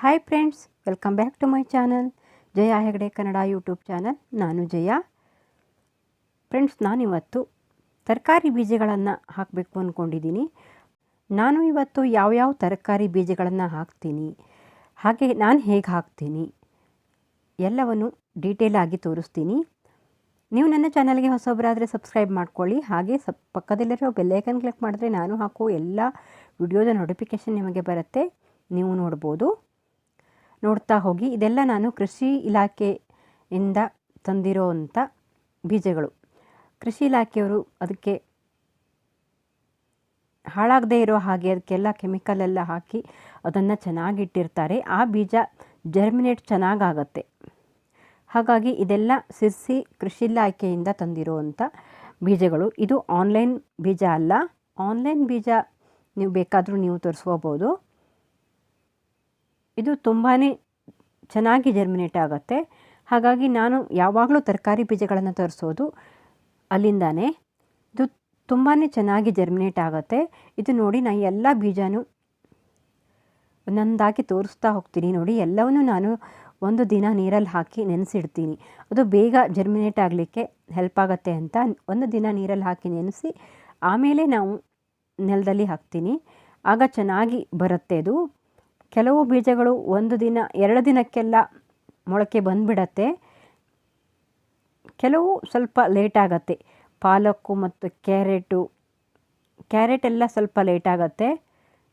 Hi friends welcome back to my channel Jaya Hegde Kannada YouTube channel ನಾನು Jaya. Friends ನಾನಿವತ್ತು ತರಕಾರಿ ಬೀಜಗಳನ್ನು ಹಾಕಬೇಕು ಅಂದ್ಕೊಂಡಿದ್ದೀನಿ ನಾನು ಇವತ್ತು ಯಾವ್ಯಾವ ತರಕಾರಿ ಬೀಜಗಳನ್ನು ಹಾಕ್ತೀನಿ, ಹಾಗೆ ನಾನು ಹೇಗೆ ಹಾಕ್ತೀನಿ, ಎಲ್ಲವನ್ನು ಡೀಟೇಲ್ ಆಗಿ ತೋರಿಸ್ತೀನಿ. ನೀವು ನನ್ನ ಚಾನಲ್ಗೆ ಹೊಸೊಬ್ಬರಾದರೆ ಸಬ್ಸ್ಕ್ರೈಬ್ ಮಾಡ್ಕೊಳ್ಳಿ. ಹಾಗೆ ಸಬ್ ಪಕ್ಕದಲ್ಲಿರೋ ಬೆಲ್ಲೈಕನ್ ಕ್ಲಿಕ್ ಮಾಡಿದ್ರೆ ನಾನು ಹಾಕೋ ಎಲ್ಲ ವಿಡಿಯೋದ ನೋಟಿಫಿಕೇಷನ್ ನಿಮಗೆ ಬರುತ್ತೆ. ನೀವು ನೋಡ್ಬೋದು. ನೋಡ್ತಾ ಹೋಗಿ. ಇದೆಲ್ಲ ನಾನು ಕೃಷಿ ಇಲಾಖೆಯಿಂದ ತಂದಿರೋವಂಥ ಬೀಜಗಳು. ಕೃಷಿ ಇಲಾಖೆಯವರು ಅದಕ್ಕೆ ಹಾಳಾಗದೇ ಇರೋ ಹಾಗೆ ಅದಕ್ಕೆಲ್ಲ ಕೆಮಿಕಲ್ ಎಲ್ಲ ಹಾಕಿ ಅದನ್ನು ಚೆನ್ನಾಗಿಟ್ಟಿರ್ತಾರೆ. ಆ ಬೀಜ ಜರ್ಮಿನೇಟ್ ಚೆನ್ನಾಗಾಗತ್ತೆ. ಹಾಗಾಗಿ ಇದೆಲ್ಲ ಸಿರ್ಸಿ ಕೃಷಿ ಇಲಾಖೆಯಿಂದ ತಂದಿರುವಂಥ ಬೀಜಗಳು. ಇದು ಆನ್ಲೈನ್ ಬೀಜ ಅಲ್ಲ. ಆನ್ಲೈನ್ ಬೀಜ ನೀವು ಬೇಕಾದರೂ ನೀವು ತರಿಸ್ಕೋಬೋದು. ಇದು ತುಂಬಾ ಚೆನ್ನಾಗಿ ಜರ್ಮಿನೇಟ್ ಆಗುತ್ತೆ. ಹಾಗಾಗಿ ನಾನು ಯಾವಾಗಲೂ ತರಕಾರಿ ಬೀಜಗಳನ್ನು ತರಿಸೋದು ಅಲ್ಲಿಂದಾನೇ. ಇದು ತುಂಬಾ ಚೆನ್ನಾಗಿ ಜರ್ಮಿನೇಟ್ ಆಗುತ್ತೆ. ಇದು ನೋಡಿ ನಾನು ಎಲ್ಲ ಬೀಜನೂ ಒಂದೊಂದಾಗಿ ತೋರಿಸ್ತಾ ಹೋಗ್ತೀನಿ ನೋಡಿ. ಎಲ್ಲವನ್ನೂ ನಾನು ಒಂದು ದಿನ ನೀರಲ್ಲಿ ಹಾಕಿ ನೆನೆಸಿಡ್ತೀನಿ. ಅದು ಬೇಗ ಜರ್ಮಿನೇಟ್ ಆಗಲಿಕ್ಕೆ ಹೆಲ್ಪ್ ಆಗುತ್ತೆ ಅಂತ ಒಂದು ದಿನ ನೀರಲ್ಲಿ ಹಾಕಿ ನೆನೆಸಿ ಆಮೇಲೆ ನಾವು ನೆಲದಲ್ಲಿ ಹಾಕ್ತೀನಿ. ಆಗ ಚೆನ್ನಾಗಿ ಬರುತ್ತೆ ಅದು. ಕೆಲವು ಬೀಜಗಳು ಒಂದು ದಿನ, ಎರಡು ದಿನಕ್ಕೆಲ್ಲ ಮೊಳಕೆ ಬಂದುಬಿಡತ್ತೆ. ಕೆಲವು ಸ್ವಲ್ಪ ಲೇಟ್ ಆಗುತ್ತೆ. ಪಾಲಕ್ಕು ಮತ್ತು ಕ್ಯಾರೆಟು, ಕ್ಯಾರೆಟ್ ಎಲ್ಲ ಸ್ವಲ್ಪ ಲೇಟ್ ಆಗುತ್ತೆ.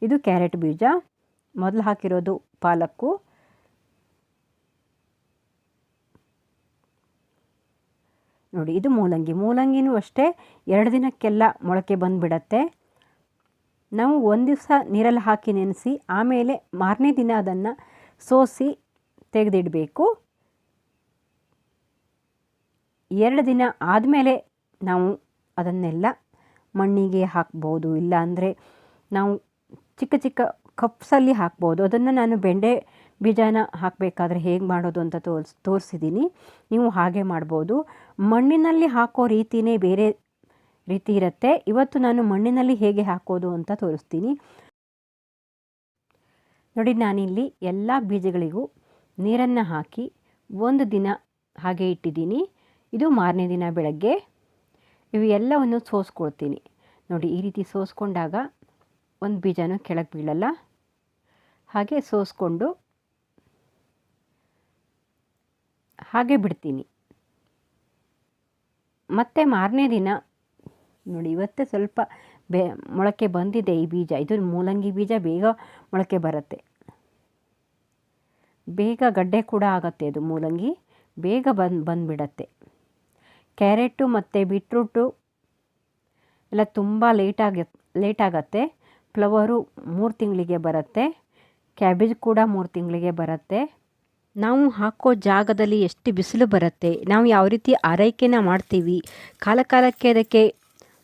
ಇದು ಕ್ಯಾರೆಟ್ ಬೀಜ. ಮೊದಲು ಹಾಕಿರೋದು ಪಾಲಕ್ಕು. ನೋಡಿ, ಇದು ಮೂಲಂಗಿ. ಮೂಲಂಗಿನೂ ಅಷ್ಟೇ, ಎರಡು ದಿನಕ್ಕೆಲ್ಲ ಮೊಳಕೆ ಬಂದುಬಿಡತ್ತೆ. ನಾವು ಒಂದು ದಿವಸ ನೀರಲ್ಲಿ ಹಾಕಿ ನೆನೆಸಿ, ಆಮೇಲೆ ಮಾರನೇ ದಿನ ಅದನ್ನು ಸೋಸಿ ತೆಗೆದಿಡಬೇಕು. ಎರಡು ದಿನ ಆದಮೇಲೆ ನಾವು ಅದನ್ನೆಲ್ಲ ಮಣ್ಣಿಗೆ ಹಾಕ್ಬೋದು ಇಲ್ಲ ಅಂದರೆ ನಾವು ಚಿಕ್ಕ ಚಿಕ್ಕ ಕಪ್ಸಲ್ಲಿ ಹಾಕ್ಬೋದು. ಅದನ್ನು ನಾನು ಬೆಂಡೆ ಬೀಜನ ಹಾಕಬೇಕಾದ್ರೆ ಹೇಗೆ ಮಾಡೋದು ಅಂತ ತೋರ್ಸ್ ತೋರಿಸಿದ್ದೀನಿ ನೀವು ಹಾಗೆ ಮಾಡ್ಬೋದು. ಮಣ್ಣಿನಲ್ಲಿ ಹಾಕೋ ರೀತಿಯೇ ಬೇರೆ ರೀತಿ ಇರುತ್ತೆ. ಇವತ್ತು ನಾನು ಮಣ್ಣಿನಲ್ಲಿ ಹೇಗೆ ಹಾಕೋದು ಅಂತ ತೋರಿಸ್ತೀನಿ. ನೋಡಿ, ನಾನಿಲ್ಲಿ ಎಲ್ಲ ಬೀಜಗಳಿಗೂ ನೀರನ್ನು ಹಾಕಿ ಒಂದು ದಿನ ಹಾಗೆ ಇಟ್ಟಿದ್ದೀನಿ. ಇದು ಮಾರನೇ ದಿನ ಬೆಳಗ್ಗೆ. ಇವು ಎಲ್ಲವನ್ನು ಸೋಸ್ಕೊಳ್ತೀನಿ. ನೋಡಿ, ಈ ರೀತಿ ಸೋಸ್ಕೊಂಡಾಗ ಒಂದು ಬೀಜನೂ ಕೆಳಗೆ ಬೀಳಲ್ಲ. ಹಾಗೆ ಸೋಸ್ಕೊಂಡು ಹಾಗೆ ಬಿಡ್ತೀನಿ. ಮತ್ತೆ ಮಾರನೇ ದಿನ ನೋಡಿ, ಇವತ್ತೇ ಸ್ವಲ್ಪ ಬೆ, ಮೊಳಕೆ ಬಂದಿದೆ ಈ ಬೀಜ. ಇದು ಮೂಲಂಗಿ ಬೀಜ, ಬೇಗ ಮೊಳಕೆ ಬರುತ್ತೆ. ಬೇಗ ಗಡ್ಡೆ ಕೂಡ ಆಗುತ್ತೆ ಅದು ಮೂಲಂಗಿ. ಬೇಗ ಬಂದು, ಬಂದುಬಿಡತ್ತೆ. ಕ್ಯಾರೆಟು ಮತ್ತು ಬೀಟ್ರೂಟು ಎಲ್ಲ ತುಂಬ ಲೇಟಾಗಿ ಲೇಟಾಗತ್ತೆ ಫ್ಲವರು ಮೂರು ತಿಂಗಳಿಗೆ ಬರುತ್ತೆ. ಕ್ಯಾಬೇಜ್ ಕೂಡ ಮೂರು ತಿಂಗಳಿಗೆ ಬರುತ್ತೆ. ನಾವು ಹಾಕೋ ಜಾಗದಲ್ಲಿ ಎಷ್ಟು ಬಿಸಿಲು ಬರುತ್ತೆ. ನಾವು ಯಾವ ರೀತಿ ಆರೈಕೆನ ಮಾಡ್ತೀವಿ. ಕಾಲ ಕಾಲಕ್ಕೆ ಅದಕ್ಕೆ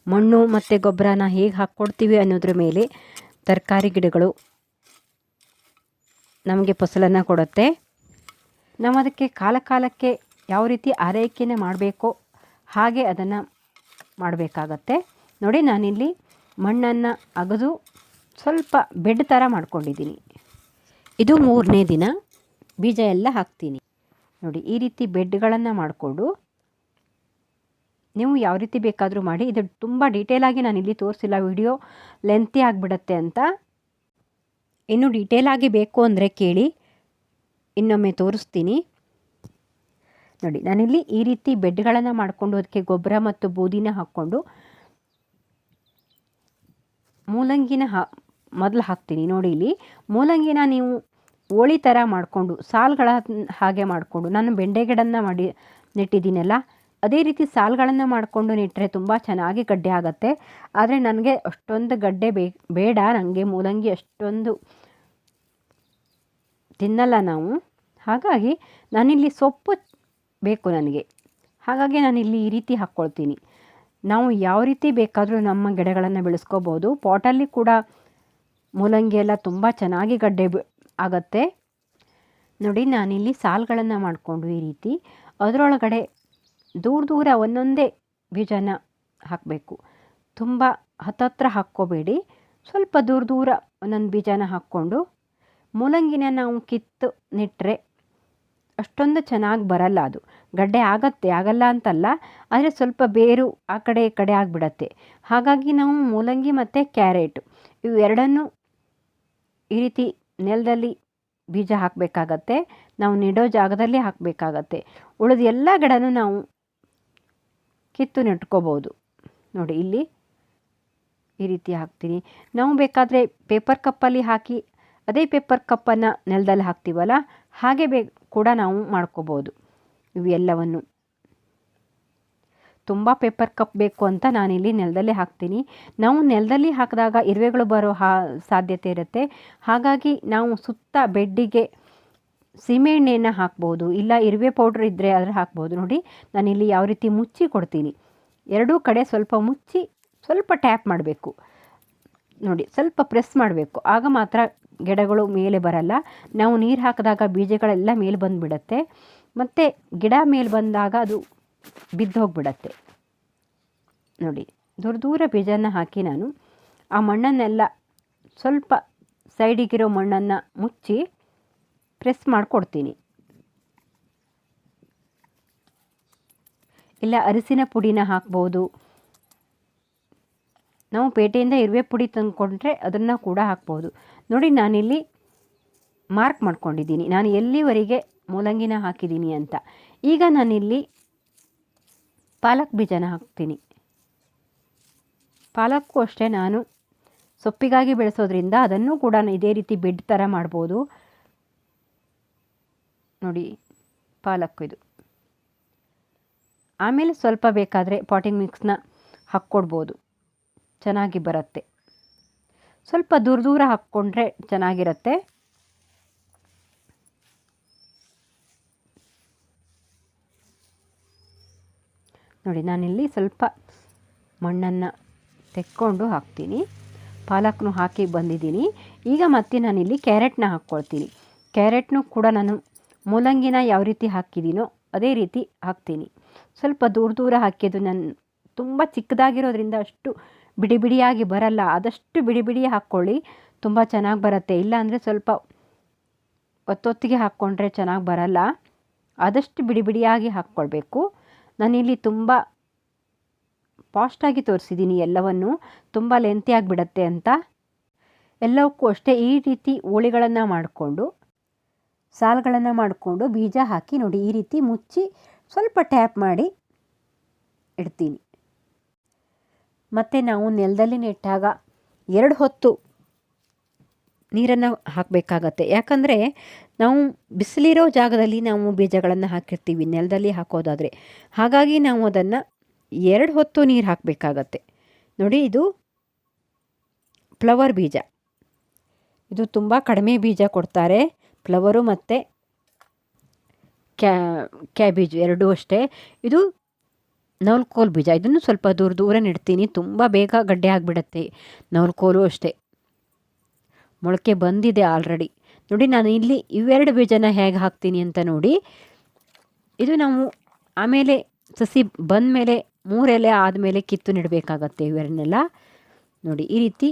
ಮಣ್ಣು ಮತ್ತು ಗೊಬ್ಬರನ ಹೇಗೆ ಹಾಕ್ಕೊಡ್ತೀವಿ ಅನ್ನೋದ್ರ ಮೇಲೆ ತರಕಾರಿ ಗಿಡಗಳು ನಮಗೆ ಫಸಲನ್ನು ಕೊಡುತ್ತೆ. ನಾವು ಅದಕ್ಕೆ ಕಾಲ ಕಾಲಕ್ಕೆ ಯಾವ ರೀತಿ ಆರೈಕೆಯೇ ಮಾಡಬೇಕೋ ಹಾಗೆ ಅದನ್ನು ಮಾಡಬೇಕಾಗತ್ತೆ. ನೋಡಿ ನಾನಿಲ್ಲಿ ಮಣ್ಣನ್ನು ಅಗದು ಸ್ವಲ್ಪ ಬೆಡ್ ಥರ ಮಾಡ್ಕೊಂಡಿದ್ದೀನಿ. ಇದು ಮೂರನೇ ದಿನ. ಬೀಜ ಎಲ್ಲ ಹಾಕ್ತೀನಿ. ನೋಡಿ ಈ ರೀತಿ ಬೆಡ್ಗಳನ್ನು ಮಾಡಿಕೊಂಡು ನೀವು ಯಾವ ರೀತಿ ಬೇಕಾದರೂ ಮಾಡಿ. ಇದು ತುಂಬ ಡೀಟೇಲಾಗಿ ನಾನು ಇಲ್ಲಿ ತೋರಿಸಿಲ್ಲ. ವಿಡಿಯೋ ಲೆಂತಿ ಆಗಿಬಿಡತ್ತೆ ಅಂತ. ಇನ್ನು ಡೀಟೇಲಾಗಿ ಬೇಕು ಅಂದರೆ ಕೇಳಿ. ಇನ್ನೊಮ್ಮೆ ತೋರಿಸ್ತೀನಿ. ನೋಡಿ, ನಾನಿಲ್ಲಿ ಈ ರೀತಿ ಬೆಡ್ಗಳನ್ನು ಮಾಡಿಕೊಂಡು ಅದಕ್ಕೆ ಗೊಬ್ಬರ ಮತ್ತು ಬೂದಿನ ಹಾಕ್ಕೊಂಡು ಮೂಲಂಗಿನ ಹಾ, ಮೊದಲು ಹಾಕ್ತೀನಿ. ನೋಡಿ ಇಲ್ಲಿ ಮೂಲಂಗಿನ ನೀವು ಓಳಿ ಥರ ಮಾಡಿಕೊಂಡು ಸಾಲುಗಳ ಹಾಗೆ ಮಾಡಿಕೊಂಡು, ನಾನು ಬೆಂಡೆಗಿಡನ್ನು ಗಿಡನ ಮಾಡಿ ನೆಟ್ಟಿದ್ದೀನಲ್ಲ ಅದೇ ರೀತಿ ಸಾಲುಗಳನ್ನು ಮಾಡಿಕೊಂಡು ನೆಟ್ಟರೆ ತುಂಬ ಚೆನ್ನಾಗಿ ಗಡ್ಡೆ ಆಗುತ್ತೆ. ಆದರೆ ನನಗೆ ಅಷ್ಟೊಂದು ಗಡ್ಡೆ ಬೇಡ. ನನಗೆ ಮೂಲಂಗಿ ಅಷ್ಟೊಂದು ತಿನ್ನಲ್ಲ ನಾವು. ಹಾಗಾಗಿ ನಾನಿಲ್ಲಿ ಸೊಪ್ಪು ಬೇಕು ನನಗೆ. ಹಾಗಾಗಿ ನಾನಿಲ್ಲಿ ಈ ರೀತಿ ಹಾಕ್ಕೊಳ್ತೀನಿ. ನಾವು ಯಾವ ರೀತಿ ಬೇಕಾದರೂ ನಮ್ಮ ಗಿಡಗಳನ್ನು ಬೆಳೆಸ್ಕೋಬೋದು. ಪಾಟಲ್ಲಿ ಕೂಡ ಮೂಲಂಗಿ ಎಲ್ಲ ತುಂಬ ಚೆನ್ನಾಗಿ ಗಡ್ಡೆ ಆಗುತ್ತೆ. ನೋಡಿ ನಾನಿಲ್ಲಿ ಸಾಲುಗಳನ್ನು ಮಾಡಿಕೊಂಡು ಈ ರೀತಿ. ಅದರೊಳಗಡೆ ದೂರ ದೂರ ಒಂದೊಂದೇ ಬೀಜನ ಹಾಕಬೇಕು. ತುಂಬ ಹತ್ತತ್ರ ಹಾಕ್ಕೋಬೇಡಿ. ಸ್ವಲ್ಪ ದೂರ ದೂರ ಒಂದೊಂದು ಬೀಜನ ಹಾಕ್ಕೊಂಡು ಮೂಲಂಗಿನ ನಾವು ಕಿತ್ತು ನೆಟ್ಟರೆ ಅಷ್ಟೊಂದು ಚೆನ್ನಾಗಿ ಬರಲ್ಲ ಅದು. ಗಡ್ಡೆ ಆಗತ್ತೆ, ಆಗಲ್ಲ ಅಂತಲ್ಲ, ಆದರೆ ಸ್ವಲ್ಪ ಬೇರು ಆ ಕಡೆ ಈ ಕಡೆ ಆಗಿಬಿಡತ್ತೆ. ಹಾಗಾಗಿ ನಾವು ಮೂಲಂಗಿ ಮತ್ತು ಕ್ಯಾರೆಟು ಇವು ಎರಡನ್ನೂ ಈ ರೀತಿ ನೆಲದಲ್ಲಿ ಬೀಜ ಹಾಕಬೇಕಾಗತ್ತೆ. ನಾವು ನೆಡೋ ಜಾಗದಲ್ಲಿ ಹಾಕಬೇಕಾಗತ್ತೆ. ಉಳಿದ ಎಲ್ಲ ಗಿಡನೂ ನಾವು ಕಿತ್ತು ನೆಟ್ಕೋಬೋದು ನೋಡಿ, ಇಲ್ಲಿ ಈ ರೀತಿ ಹಾಕ್ತೀನಿ. ನಾವು ಬೇಕಾದರೆ ಪೇಪರ್ ಕಪ್ಪಲ್ಲಿ ಹಾಕಿ, ಅದೇ ಪೇಪರ್ ಕಪ್ಪನ್ನು ನೆಲದಲ್ಲಿ ಹಾಕ್ತೀವಲ್ಲ, ಹಾಗೆ ಬೇ, ಕೂಡ ನಾವು ಮಾಡ್ಕೋಬೋದು. ಇವೆಲ್ಲವನ್ನು. ತುಂಬ ಪೇಪರ್ ಕಪ್ ಬೇಕು ಅಂತ ನಾನಿಲ್ಲಿ ನೆಲದಲ್ಲೇ ಹಾಕ್ತೀನಿ. ನಾವು ನೆಲದಲ್ಲಿ ಹಾಕಿದಾಗ ಇರುವೆಗಳು ಬರೋ ಹಾ, ಸಾಧ್ಯತೆ ಇರುತ್ತೆ. ಹಾಗಾಗಿ ನಾವು ಸುತ್ತ ಬೆಡ್ಡಿಗೆ ಸೀಮೆಎಣ್ಣೆಯನ್ನು ಹಾಕ್ಬೋದು, ಇಲ್ಲ ಇರುವೆ ಪೌಡ್ರ್ ಇದ್ದರೆ ಆದರೆ ಹಾಕ್ಬೋದು. ನೋಡಿ ನಾನು ಇಲ್ಲಿ ಯಾವ ರೀತಿ ಮುಚ್ಚಿ ಕೊಡ್ತೀನಿ. ಎರಡೂ ಕಡೆ ಸ್ವಲ್ಪ ಮುಚ್ಚಿ ಸ್ವಲ್ಪ ಟ್ಯಾಪ್ ಮಾಡಬೇಕು. ನೋಡಿ, ಸ್ವಲ್ಪ ಪ್ರೆಸ್ ಮಾಡಬೇಕು. ಆಗ ಮಾತ್ರ ಗಿಡಗಳು ಮೇಲೆ ಬರಲ್ಲ. ನಾವು ನೀರು ಹಾಕಿದಾಗ ಬೀಜಗಳೆಲ್ಲ ಮೇಲೆ ಬಂದುಬಿಡತ್ತೆ. ಮತ್ತು ಗಿಡ ಮೇಲೆ ಬಂದಾಗ ಅದು ಬಿದ್ದು ಹೋಗಿಬಿಡತ್ತೆ. ನೋಡಿ, ದೂರ ದೂರ ಬೀಜನ ಹಾಕಿ ನಾನು ಆ ಮಣ್ಣನ್ನೆಲ್ಲ ಸ್ವಲ್ಪ ಸೈಡಿಗಿರೋ ಮಣ್ಣನ್ನು ಮುಚ್ಚಿ ಪ್ರೆಸ್ ಮಾಡಿಕೊಡ್ತೀನಿ. ಇಲ್ಲ, ಅರಿಸಿನ ಪುಡಿನ ಹಾಕ್ಬೋದು. ನಾವು ಪೇಟೆಯಿಂದ ಇರುವೆ ಪುಡಿ ತಂದುಕೊಂಡ್ರೆ ಅದನ್ನು ಕೂಡ ಹಾಕ್ಬೋದು. ನೋಡಿ, ನಾನಿಲ್ಲಿ ಮಾರ್ಕ್ ಮಾಡ್ಕೊಂಡಿದ್ದೀನಿ. ನಾನು ಎಲ್ಲಿವರೆಗೆ ಮೂಲಂಗಿನ ಹಾಕಿದ್ದೀನಿ ಅಂತ. ಈಗ ನಾನಿಲ್ಲಿ ಪಾಲಕ್ ಬೀಜನ ಹಾಕ್ತೀನಿ. ಪಾಲಕ್ಕೂ ಅಷ್ಟೇ ನಾನು ಸೊಪ್ಪಿಗಾಗಿ ಬೆಳೆಸೋದ್ರಿಂದ ಅದನ್ನು ಕೂಡ ಇದೇ ರೀತಿ ಬೆಡ್ ಥರ ಮಾಡ್ಬೋದು. ನೋಡಿ, ಪಾಲಕ್ಕು ಇದು. ಆಮೇಲೆ ಸ್ವಲ್ಪ ಬೇಕಾದರೆ ಪಾಟಿಂಗ್ ಮಿಕ್ಸ್ನ ಹಾಕ್ಕೊಡ್ಬೋದು. ಚೆನ್ನಾಗಿ ಬರುತ್ತೆ. ಸ್ವಲ್ಪ ದೂರ ದೂರ ಹಾಕ್ಕೊಂಡ್ರೆ ಚೆನ್ನಾಗಿರುತ್ತೆ. ನೋಡಿ, ನಾನಿಲ್ಲಿ ಸ್ವಲ್ಪ ಮಣ್ಣನ್ನು ತೆಕ್ಕೊಂಡು ಹಾಕ್ತೀನಿ. ಪಾಲಕ್ನು ಹಾಕಿ ಬಂದಿದ್ದೀನಿ. ಈಗ ಮತ್ತೆ ನಾನಿಲ್ಲಿ ಕ್ಯಾರೆಟ್ನ ಹಾಕ್ಕೊಳ್ತೀನಿ. ಕ್ಯಾರೆಟ್ನು ಕೂಡ ನಾನು ಮೂಲಂಗಿನ ಯಾವ ರೀತಿ ಹಾಕಿದ್ದೀನೋ ಅದೇ ರೀತಿ ಹಾಕ್ತೀನಿ. ಸ್ವಲ್ಪ ದೂರ ದೂರ ಹಾಕಿದ್ದು ನಾನು ತುಂಬ ಚಿಕ್ಕದಾಗಿರೋದ್ರಿಂದ ಅಷ್ಟು ಬಿಡಿ ಬಿಡಿಯಾಗಿ ಬರಲ್ಲ. ಆದಷ್ಟು ಬಿಡಿ ಬಿಡಿ ಹಾಕ್ಕೊಳ್ಳಿ. ತುಂಬ ಚೆನ್ನಾಗಿ ಬರುತ್ತೆ. ಇಲ್ಲಾಂದರೆ ಸ್ವಲ್ಪ ಒತ್ತೊತ್ತಿಗೆ ಹಾಕ್ಕೊಂಡ್ರೆ ಚೆನ್ನಾಗಿ ಬರಲ್ಲ. ಆದಷ್ಟು ಬಿಡಿ ಬಿಡಿಯಾಗಿ ಹಾಕ್ಕೊಳ್ಬೇಕು. ನಾನಿಲ್ಲಿ ತುಂಬ ಫಾಸ್ಟಾಗಿ ತೋರಿಸಿದ್ದೀನಿ ಎಲ್ಲವನ್ನು. ತುಂಬ ಲೆಂತಿಯಾಗಿ ಬಿಡತ್ತೆ ಅಂತ. ಎಲ್ಲವಕ್ಕೂ ಅಷ್ಟೇ ಈ ರೀತಿ ಹೋಳಿಗಳನ್ನು ಮಾಡಿಕೊಂಡು ಸಾಲುಗಳನ್ನು ಮಾಡಿಕೊಂಡು ಬೀಜ ಹಾಕಿ ನೋಡಿ ಈ ರೀತಿ ಮುಚ್ಚಿ ಸ್ವಲ್ಪ ಟ್ಯಾಪ್ ಮಾಡಿ ಇಡ್ತೀನಿ. ಮತ್ತು ನಾವು ನೆಲದಲ್ಲಿ ನೆಟ್ಟಾಗ ಎರಡು ಹೊತ್ತು ನೀರನ್ನು ಹಾಕಬೇಕಾಗತ್ತೆ. ಯಾಕಂದರೆ ನಾವು ಬಿಸಿಲಿರೋ ಜಾಗದಲ್ಲಿ ನಾವು ಬೀಜಗಳನ್ನು ಹಾಕಿರ್ತೀವಿ, ನೆಲದಲ್ಲಿ ಹಾಕೋದಾದರೆ. ಹಾಗಾಗಿ ನಾವು ಅದನ್ನು ಎರಡು ಹೊತ್ತು ನೀರು ಹಾಕಬೇಕಾಗತ್ತೆ. ನೋಡಿ ಇದು ಫ್ಲವರ್ ಬೀಜ. ಇದು ತುಂಬ ಕಡಿಮೆ ಬೀಜ ಕೊಡ್ತಾರೆ. ಫ್ಲವರು ಮತ್ತು ಕ್ಯಾ, ಕ್ಯಾಬೇಜು ಎರಡೂ ಅಷ್ಟೇ. ಇದು ನವಲ್ಕೋಲು ಬೀಜ. ಇದನ್ನು ಸ್ವಲ್ಪ ದೂರ ದೂರ ನೆಡ್ತೀನಿ. ತುಂಬ ಬೇಗ ಗಡ್ಡೆ ಆಗಿಬಿಡತ್ತೆ ನವಲ್ಕೋಲು ಅಷ್ಟೇ. ಮೊಳಕೆ ಬಂದಿದೆ ಆಲ್ರೆಡಿ ನೋಡಿ, ನಾನು ಇಲ್ಲಿ ಇವೆರಡು ಬೀಜನ ಹೇಗೆ ಹಾಕ್ತೀನಿ ಅಂತ ನೋಡಿ. ಇದು ನಾವು ಆಮೇಲೆ ಸಸಿ ಬಂದ ಮೇಲೆ ಮೂರೆಲೆ ಆದಮೇಲೆ ಕಿತ್ತು ನೆಡಬೇಕಾಗತ್ತೆ ಇವೆರಡನ್ನೆಲ್ಲ ನೋಡಿ, ಈ ರೀತಿ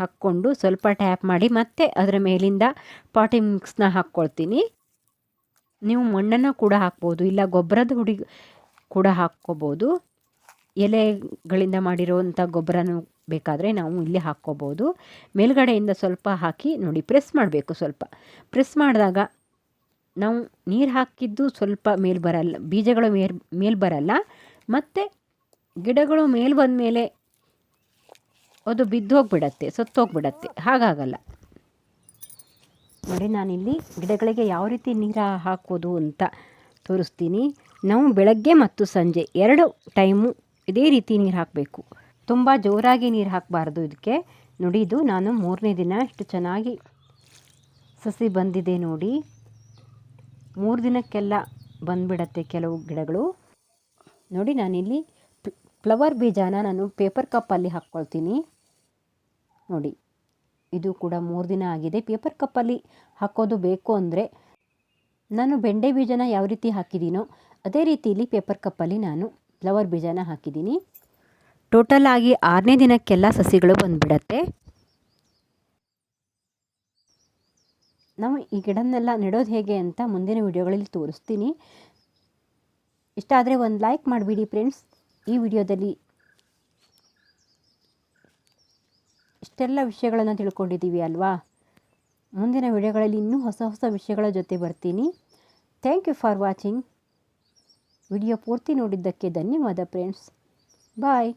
ಹಾಕ್ಕೊಂಡು ಸ್ವಲ್ಪ ಟ್ಯಾಪ್ ಮಾಡಿ ಮತ್ತೆ ಅದರ ಮೇಲಿಂದ ಪಾಟಿ ಮಿಕ್ಸ್ನ ಹಾಕ್ಕೊಳ್ತೀನಿ. ನೀವು ಮಣ್ಣನ್ನು ಕೂಡ ಹಾಕ್ಬೋದು, ಇಲ್ಲ ಗೊಬ್ಬರದ ಹುಡಿ ಕೂಡ ಹಾಕ್ಕೋಬೋದು. ಎಲೆಗಳಿಂದ ಮಾಡಿರುವಂಥ ಗೊಬ್ಬರನೂ ಬೇಕಾದರೆ ನಾವು ಇಲ್ಲಿ ಹಾಕ್ಕೋಬೋದು. ಮೇಲ್ಗಡೆಯಿಂದ ಸ್ವಲ್ಪ ಹಾಕಿ ನೋಡಿ, ಪ್ರೆಸ್ ಮಾಡಬೇಕು ಸ್ವಲ್ಪ. ಪ್ರೆಸ್ ಮಾಡಿದಾಗ ನಾವು ನೀರು ಹಾಕಿದ್ದು ಸ್ವಲ್ಪ ಮೇಲೆ ಬರಲ್ಲ, ಬೀಜಗಳು ಮೇಲ್ ಮೇಲೆ ಬರಲ್ಲ. ಮತ್ತು ಗಿಡಗಳು ಮೇಲೆ ಬಂದ ಮೇಲೆ ಅದು ಬಿದ್ದು ಹೋಗ್ಬಿಡತ್ತೆ ಸತ್ತೋಗ್ಬಿಡತ್ತೆ. ಹಾಗಾಗಲ್ಲ. ನೋಡಿ, ನಾನಿಲ್ಲಿ ಗಿಡಗಳಿಗೆ ಯಾವ ರೀತಿ ನೀರು ಹಾಕೋದು ಅಂತ ತೋರಿಸ್ತೀನಿ. ನಾವು ಬೆಳಗ್ಗೆ ಮತ್ತು ಸಂಜೆ ಎರಡು ಟೈಮು ಇದೇ ರೀತಿ ನೀರು ಹಾಕಬೇಕು. ತುಂಬ ಜೋರಾಗಿ ನೀರು ಹಾಕಬಾರ್ದು ಇದಕ್ಕೆ. ನೋಡಿ, ಇದು ನಾನು ಮೂರನೇ ದಿನ ಇಷ್ಟು ಚೆನ್ನಾಗಿ ಸಸಿ ಬಂದಿದೆ ನೋಡಿ. ಮೂರು ದಿನಕ್ಕೆಲ್ಲ ಬಂದುಬಿಡತ್ತೆ ಕೆಲವು ಗಿಡಗಳು. ನೋಡಿ, ನಾನಿಲ್ಲಿ ಫ್ಲವರ್ ಬೀಜನ ನಾನು ಪೇಪರ್ ಕಪ್ಪಲ್ಲಿ ಹಾಕ್ಕೊಳ್ತೀನಿ. ನೋಡಿ. ಇದು ಕೂಡ ಮೂರು ದಿನ ಆಗಿದೆ. ಪೇಪರ್ ಕಪ್ಪಲ್ಲಿ ಹಾಕೋದು ಬೇಕು ಅಂದರೆ ನಾನು ಬೆಂಡೆ ಬೀಜನ ಯಾವ ರೀತಿ ಹಾಕಿದ್ದೀನೋ ಅದೇ ರೀತಿಯಲ್ಲಿ ಪೇಪರ್ ಕಪ್ಪಲ್ಲಿ ನಾನು ಫ್ಲವರ್ ಬೀಜನ ಹಾಕಿದ್ದೀನಿ ಟೋಟಲ್ ಆಗಿ ಆರನೇ ದಿನಕ್ಕೆಲ್ಲ ಸಸಿಗಳು ಬಂದುಬಿಡತ್ತೆ. ನಾವು ಈ ಗಿಡನ್ನೆಲ್ಲ ನೆಡೋದು ಹೇಗೆ ಅಂತ ಮುಂದಿನ ವಿಡಿಯೋಗಳಲ್ಲಿ ತೋರಿಸ್ತೀನಿ. ಇಷ್ಟ ಆದರೆ ಒಂದು ಲೈಕ್ ಮಾಡಿಬಿಡಿ ಫ್ರೆಂಡ್ಸ್. ಈ ವಿಡಿಯೋದಲ್ಲಿ ಇಷ್ಟೆಲ್ಲ ವಿಷಯಗಳನ್ನು ತಿಳ್ಕೊಂಡಿದ್ದೀವಿ ಅಲ್ವಾ? ಮುಂದಿನ ವಿಡಿಯೋಗಳಲ್ಲಿ ಇನ್ನೂ ಹೊಸ ಹೊಸ ವಿಷಯಗಳ ಜೊತೆ ಬರ್ತೀನಿ. Thank you for watching video ಪೂರ್ತಿ ನೋಡಿದ್ದಕ್ಕೆ ಧನ್ಯವಾದ ಫ್ರೆಂಡ್ಸ್ ಬಾಯ್